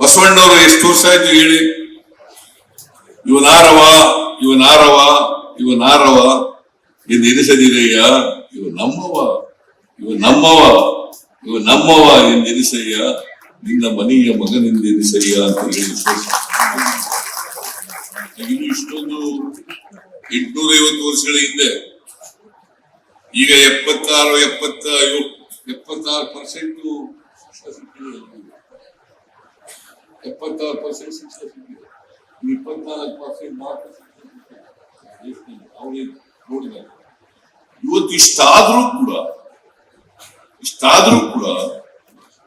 ಬಸವಣ್ಣವರು ಎಷ್ಟು ವರ್ಷ ಆಯ್ತು ಹೇಳಿ? ಇವನಾರವ ಇವನಾರವ ಇವನಾರವ. ಎಂದು ಎನಿಸದಿರಯ್ಯ ಇವ ನಮ್ಮವ ಇವ ನಮ್ಮವ ಇವ ನಮ್ಮವ ಎಂದು ಎನಿಸಯ್ಯ ನಿನ್ನ ಮನೆಯ ಮಗನಿಂದ ಎನಿಸಯ್ಯ ಅಂತ ಹೇಳಿ ಇನ್ನು ಇಷ್ಟೊಂದು ಎಂಟುನೂರ ಐವತ್ತು ವರ್ಷಗಳ ಹಿಂದೆ, ಈಗ ಎಪ್ಪತ್ತಾರು, ಎಪ್ಪತ್ತ ಎಪ್ಪತ್ತಾರು ಪರ್ಸೆಂಟ್ ಎಪ್ಪತ್ತಾರು ಪರ್ಸೆಂಟ್ ಶಿಕ್ಷಣ ಸಿಕ್ಕಿದೆ ಇಪ್ಪತ್ನಾಲ್ಕು ಪರ್ಸೆಂಟ್ ಮಾತ್ರ ಅವ್ರಿಗೆ ನೋಡಿದ್ದಾರೆ ಇವತ್ತು ಇಷ್ಟಾದ್ರೂ ಕೂಡ ಇಷ್ಟಾದ್ರೂ ಕೂಡ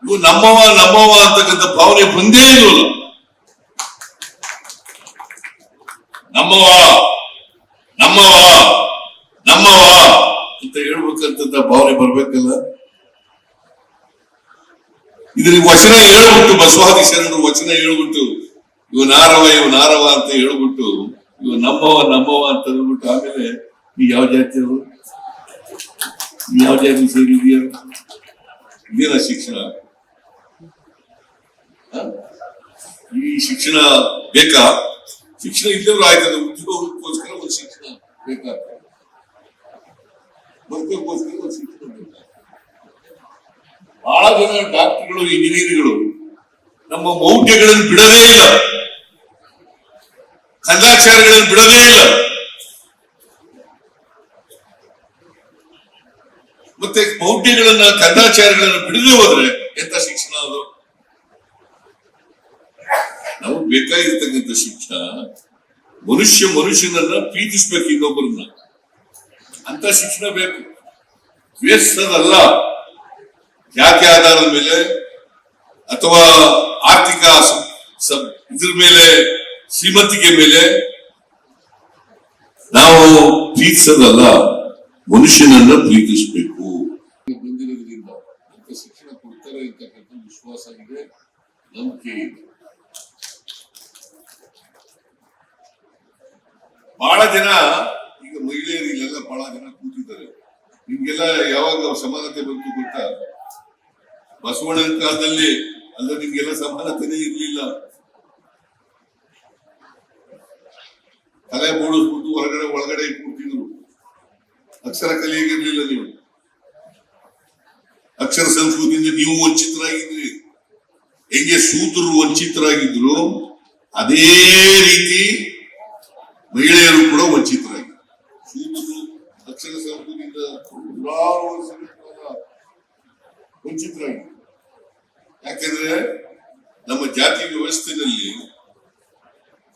ಇವು ನಮ್ಮವ ನಮ್ಮವ ಅಂತಕ್ಕಂಥ ಭಾವನೆ ಬಂದೇ ಇಲ್ವಲ್ಲ? ನಮ್ಮವ ನಮ್ಮವ ನಮ್ಮವ ಅಂತ ಹೇಳ್ಬೇಕಂತ ಭಾವನೆ ಬರ್ಬೇಕಲ್ಲ? ಇದ್ರಿಗೆ ವಚನ ಹೇಳ್ಬಿಟ್ಟು ಬಸವಾದಿ ಶರಣರು ವಚನ ಹೇಳ್ಬಿಟ್ಟು, ಇವ ನಾರವ ಇವ ನಾರವ ಅಂತ ಹೇಳ್ಬಿಟ್ಟು, ಇವ ನಮ್ಮವ ನಮ್ಮವ ಅಂತ ಹೇಳ್ಬಿಟ್ಟು ಆಮೇಲೆ ನೀ ಯಾವ ಜಾತಿಯವರು ನೀ ಯಾವ ಜಾತಿ ಸೇರಿದೀಯ? ಇದೇನ ಶಿಕ್ಷಣ? ಈ ಶಿಕ್ಷಣ ಬೇಕಾ? ಶಿಕ್ಷಣ ಇದ್ದವ್ರು ಆಯ್ತದ ಉದ್ಯೋಗಕ್ಕೋಸ್ಕರ ಒಂದು ಶಿಕ್ಷಣ ಬೇಕಾಗ್ತದೆ. ಬದುಕೋಸ್ಕರ ಒಂದು ಶಿಕ್ಷಣ ಬೇಕಾಗ್ತದೆ. ಬಹಳ ಜನ ಡಾಕ್ಟರ್ಗಳು, ಇಂಜಿನಿಯರ್ಗಳು, ನಮ್ಮ ಮೌಢ್ಯಗಳನ್ನು ಬಿಡದೇ ಇಲ್ಲ. ಕಂದಾಚಾರಗಳನ್ನು ಬಿಡದೇ ಇಲ್ಲ. ಮತ್ತೆ ಮೌಢ್ಯಗಳನ್ನ, ಕಂದಾಚಾರಗಳನ್ನು ಬಿಡದೆ ಹೋದ್ರೆ ಎಂತ ಶಿಕ್ಷಣ ಅದು? ನಮಗೆ ಬೇಕಾಗಿರ್ತಕ್ಕಂಥ ಶಿಕ್ಷಣ, ಮನುಷ್ಯ ಮನುಷ್ಯನನ್ನ ಪ್ರೀತಿಸ್ಬೇಕು ಇನ್ನೊಬ್ಬರನ್ನ. ಅಂತ ಶಿಕ್ಷಣ ಬೇಕು. ವೇಸ್ತದಲ್ಲ ಜಾತಿ ಆಧಾರದ ಮೇಲೆ ಅಥವಾ ಆರ್ಥಿಕ ಇದ್ರ ಮೇಲೆ ಶ್ರೀಮಂತಿಕೆ ಮೇಲೆ ನಾವು ಪ್ರೀತಿಸೋದಲ್ಲ ಮನುಷ್ಯನನ್ನ ಪ್ರೀತಿಸಬೇಕು. ಬಂದಿರೋದ್ರಿಂದ ಶಿಕ್ಷಣ ಕೊಡ್ತಾರೆ ಅಂತಕ್ಕಂಥ ವಿಶ್ವಾಸ ಇದೆ ನಂಬಿಕೆ ಇದೆ. ಬಹಳ ಜನ ಈಗ ಮಹಿಳೆಯರಿಗೆಲ್ಲ ಬಹಳ ಜನ ಕೂತಿದ್ದಾರೆ. ನಿಮ್ಗೆಲ್ಲ ಯಾವಾಗ ಸಮಾನತೆ ಬಂತು ಗೊತ್ತಾ? ಬಸವಣ್ಣನ ಕಾಲದಲ್ಲಿ ಅಲ್ಲ ನಿಮ್ಗೆಲ್ಲ ಸಮಾನತೆನೇ ಇರ್ಲಿಲ್ಲ. ತಲೆ ಬೋಡಿಸ್ಬಿಟ್ಟು ಹೊರಗಡೆ, ಒಳಗಡೆ ಕೂತಿದ್ರು. ಅಕ್ಷರ ಕಲಿಯಾಗಿರ್ಲಿಲ್ಲ ನೀವು. ಅಕ್ಷರ ಸಂಸ್ಕೃತಿಯಿಂದ ನೀವು ವಂಚಿತರಾಗಿದ್ರಿ. ಹೆಂಗೆ ಸೂತ್ರರು ವಂಚಿತರಾಗಿದ್ರು, ಅದೇ ರೀತಿ ಮಹಿಳೆಯರು ಕೂಡ ವಂಚಿತರಾಗಿದ್ರು. ಸೂತ್ರರು ಅಕ್ಷರ ಸಂಸ್ಕೃತಿಯಿಂದ ವಂಚಿತರಾಗಿದ್ರು. ಯಾಕೆಂದ್ರೆ ನಮ್ಮ ಜಾತಿ ವ್ಯವಸ್ಥೆಯಲ್ಲಿ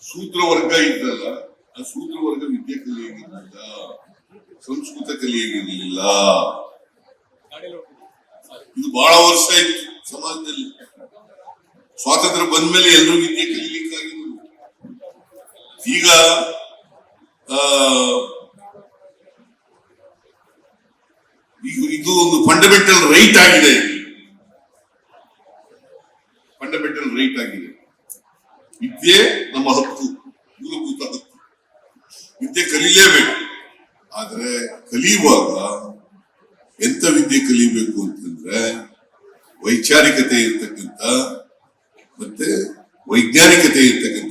ಸೂತ್ರ ವರ್ಗ ಇದ್ದಲ್ಲ, ಆ ಸೂತ್ರ ವರ್ಗ ವಿದ್ಯೆ ಕಲಿಯಾಗಿರ್ಲಿಲ್ಲ ಸಂಸ್ಕೃತ ಕಲಿಯಾಗಿರ್ಲಿಲ್ಲ ಇದು ಬಹಳ ವರ್ಷ ಇತ್ತು ಸಮಾಜದಲ್ಲಿ. ಸ್ವಾತಂತ್ರ್ಯ ಬಂದ್ಮೇಲೆ ಎಲ್ಲರೂ ವಿದ್ಯೆ ಆ ಈಗ ಇದು ಒಂದು ಫಂಡಮೆಂಟಲ್ ರೈಟ್ ಆಗಿದೆ. ರೈಟ್ ಆಗಿದೆ. ವಿದ್ಯೆ ನಮ್ಮ ಹಕ್ಕು. ಮೂಲಭೂತ ಹಕ್ಕು. ವಿದ್ಯೆ ಕಲೀಲೇಬೇಕು. ಆದ್ರೆ ಕಲಿಯುವಾಗ ಎಂತ ವಿದ್ಯೆ ಕಲಿಬೇಕು ಅಂತಂದ್ರೆ ವೈಚಾರಿಕತೆ ಇರ್ತಕ್ಕಂಥ ಮತ್ತೆ ವೈಜ್ಞಾನಿಕತೆ ಇರ್ತಕ್ಕಂಥ